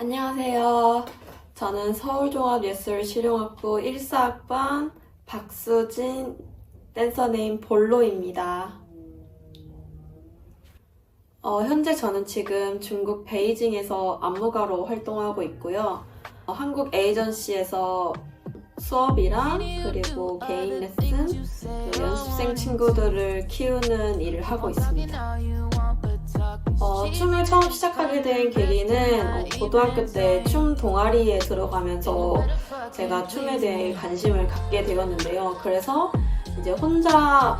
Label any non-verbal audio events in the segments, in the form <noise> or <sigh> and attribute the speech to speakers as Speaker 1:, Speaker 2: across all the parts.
Speaker 1: 안녕하세요. 저는 서울종합예술실용학부 1사학번 박수진 댄서 네임 볼로입니다. 어, 현재 저는 지금 중국 베이징에서 안무가로 활동하고 있고요. 어, 한국 에이전시에서 수업이랑 그리고 개인 레슨, 그 연습생 친구들을 키우는 일을 하고 있습니다. 어, 춤을 처음 시작하게 된 계기는 어, 고등학교 때 춤 동아리에 들어가면서 제가 춤에 대해 관심을 갖게 되었는데요. 그래서 이제 혼자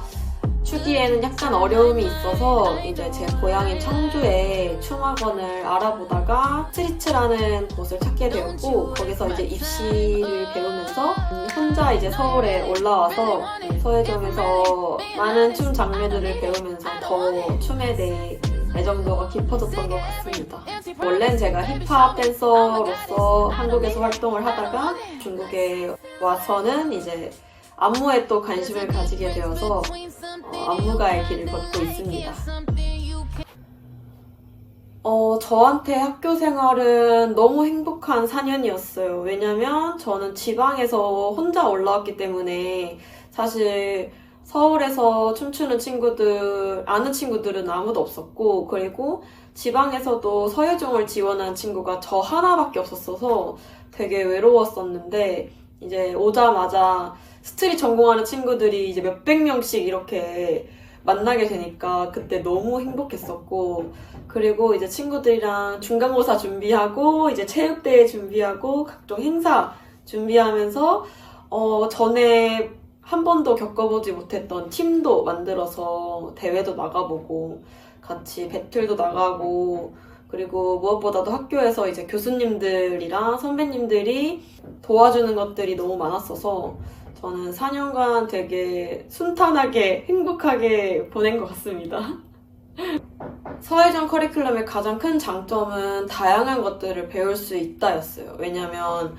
Speaker 1: 추기에는 약간 어려움이 있어서 이제 제 고향인 청주에 춤학원을 알아보다가 스트리츠라는 곳을 찾게 되었고 거기서 이제 입시를 배우면서 혼자 이제 서울에 올라와서 서예점에서 많은 춤 장르들을 배우면서 더 춤에 대해 애정도가 깊어졌던 것 같습니다. 원래는 제가 힙합 댄서로서 한국에서 활동을 하다가 중국에 와서는 이제 안무에 또 관심을 가지게 되어서 어, 안무가의 길을 걷고 있습니다. 어, 저한테 학교 생활은 너무 행복한 4년이었어요. 왜냐면 저는 지방에서 혼자 올라왔기 때문에 사실 서울에서 춤추는 친구들, 아는 친구들은 아무도 없었고, 그리고 지방에서도 서예종을 지원한 친구가 저 하나밖에 없었어서 되게 외로웠었는데, 이제 오자마자 스트릿 전공하는 친구들이 이제 몇백 명씩 이렇게 만나게 되니까 그때 너무 행복했었고, 그리고 이제 친구들이랑 중간고사 준비하고, 이제 체육대회 준비하고, 각종 행사 준비하면서, 어, 전에 한 번도 겪어보지 못했던 팀도 만들어서 대회도 나가보고, 같이 배틀도 나가고, 그리고 무엇보다도 학교에서 이제 교수님들이랑 선배님들이 도와주는 것들이 너무 많았어서, 저는 4년간 되게 순탄하게 행복하게 보낸 것 같습니다. <laughs> 서예전 커리큘럼의 가장 큰 장점은 다양한 것들을 배울 수 있다였어요. 왜냐면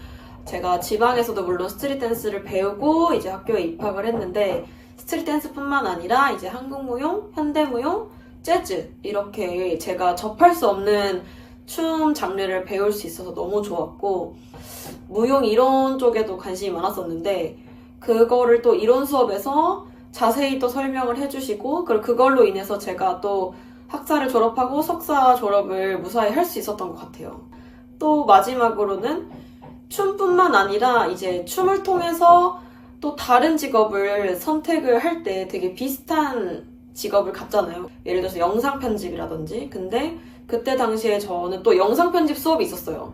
Speaker 1: 제가 지방에서도 물론 스트릿 댄스를 배우고 이제 학교에 입학을 했는데 스트릿 댄스뿐만 아니라 이제 한국 무용, 현대 무용, 재즈 이렇게 제가 접할 수 없는 춤 장르를 배울 수 있어서 너무 좋았고 무용 이론 쪽에도 관심이 많았었는데 그거를 또 이론 수업에서 자세히 또 설명을 해주시고 그리고 그걸로 인해서 제가 또 학사를 졸업하고 석사 졸업을 무사히 할 수 있었던 것 같아요. 또 마지막으로는 춤뿐만 아니라 이제 춤을 통해서 또 다른 직업을 선택을 할 때 되게 비슷한 직업을 갖잖아요. 예를 들어서 영상 편집이라든지. 근데 그때 당시에 저는 또 영상 편집 수업이 있었어요.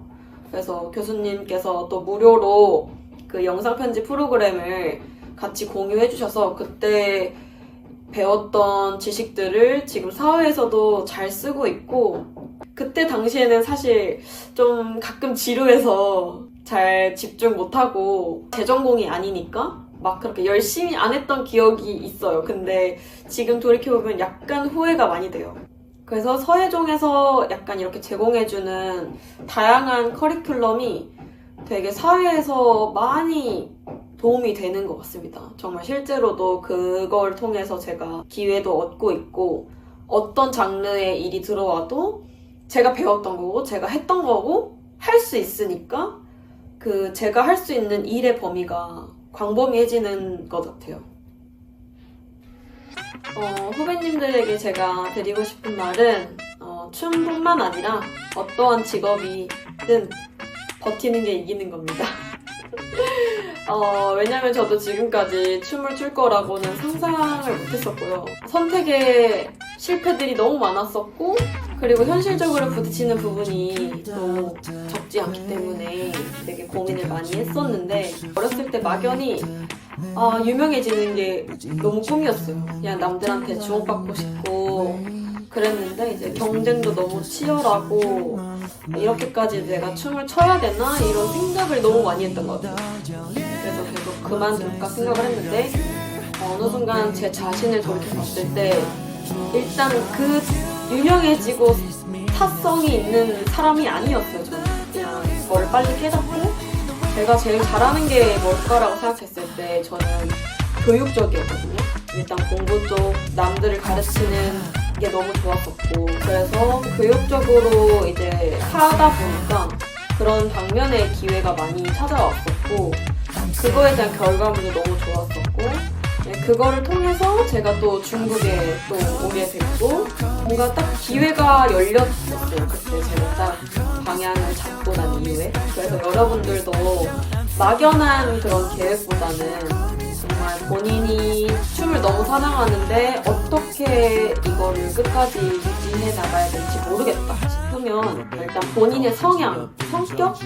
Speaker 1: 그래서 교수님께서 또 무료로 그 영상 편집 프로그램을 같이 공유해 주셔서 그때 배웠던 지식들을 지금 사회에서도 잘 쓰고 있고 그때 당시에는 사실 좀 가끔 지루해서 잘 집중 못하고 제 전공이 아니니까 막 그렇게 열심히 안 했던 기억이 있어요. 근데 지금 돌이켜보면 약간 후회가 많이 돼요. 그래서 서예종에서 약간 이렇게 제공해주는 다양한 커리큘럼이 되게 사회에서 많이 도움이 되는 것 같습니다. 정말 실제로도 그걸 통해서 제가 기회도 얻고 있고 어떤 장르의 일이 들어와도 제가 배웠던 거고 제가 했던 거고 할 수 있으니까 그 제가 할 수 있는 일의 범위가 광범위해지는 것 같아요. 어, 후배님들에게 제가 드리고 싶은 말은 어, 춤뿐만 아니라 어떠한 직업이든 버티는 게 이기는 겁니다. <laughs> 어, 왜냐면 저도 지금까지 춤을 출 거라고는 상상을 못했었고요. 선택의 실패들이 너무 많았었고, 그리고 현실적으로 부딪히는 부분이 너무 적지 않기 때문에 되게 고민을 많이 했었는데, 어렸을 때 막연히 아, 유명해지는 게 너무 꿈이었어요. 그냥 남들한테 주목받고 싶고, 그랬는데, 이제 경쟁도 너무 치열하고, 이렇게까지 내가 춤을 춰야 되나? 이런 생각을 너무 많이 했던 것 같아요. 그래서 계속 그만둘까 생각을 했는데, 어느 순간 제 자신을 돌이켜 봤을 때, 일단 그 유명해지고 타성이 있는 사람이 아니었어요, 저는. 그냥 그거를 빨리 깨닫고, 제가 제일 잘하는 게 뭘까라고 생각했을 때, 저는 교육적이었거든요. 일단 공부 쪽, 남들을 가르치는 게 너무 좋았었고, 그래서 교육적으로 이제 하다 보니까 그런 방면의 기회가 많이 찾아왔었고 그거에 대한 결과물도 너무 좋았었고 네, 그거를 통해서 제가 또 중국에 또 오게 됐고 뭔가 딱 기회가 열렸었어요. 그때 제가 딱 방향을 잡고 난 이후에. 그래서 여러분들도 막연한 그런 계획보다는 정말 본인이 춤을 너무 사랑하는데 어떻게 이거를 끝까지 유지해 나가야 될지 모르겠다 싶으면 일단 본인의 성향, 성격,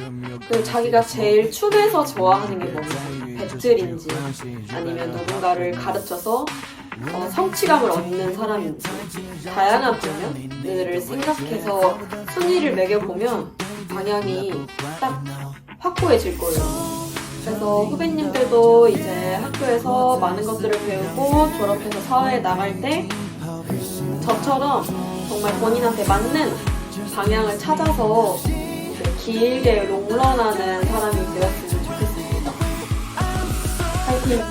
Speaker 1: 그리고 자기가 제일 춤에서 좋아하는 게 뭔지 배틀인지 아니면 누군가를 가르쳐서 어, 성취감을 얻는 사람인지 다양한 방면들을 생각해서 순위를 매겨보면 방향이 딱 확고해질 거예요. 그래서 후배님들도 이제 학교에서 많은 것들을 배우고 졸업해서 사회에 나갈 때 음, 저처럼 정말 본인한테 맞는 방향을 찾아서 길게 롱런하는 사람이 되었으면 좋겠습니다. 파이팅!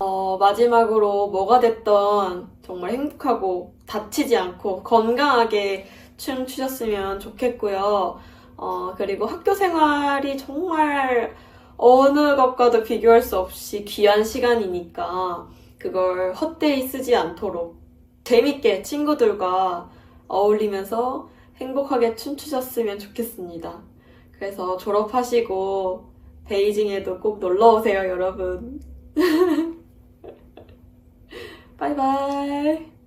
Speaker 1: 어, 마지막으로 뭐가 됐던 정말 행복하고 다치지 않고 건강하게 춤 추셨으면 좋겠고요. 어, 그리고 학교 생활이 정말 어느 것과도 비교할 수 없이 귀한 시간이니까 그걸 헛되이 쓰지 않도록 재밌게 친구들과 어울리면서 행복하게 춤추셨으면 좋겠습니다. 그래서 졸업하시고 베이징에도 꼭 놀러 오세요, 여러분. <laughs> 바이바이.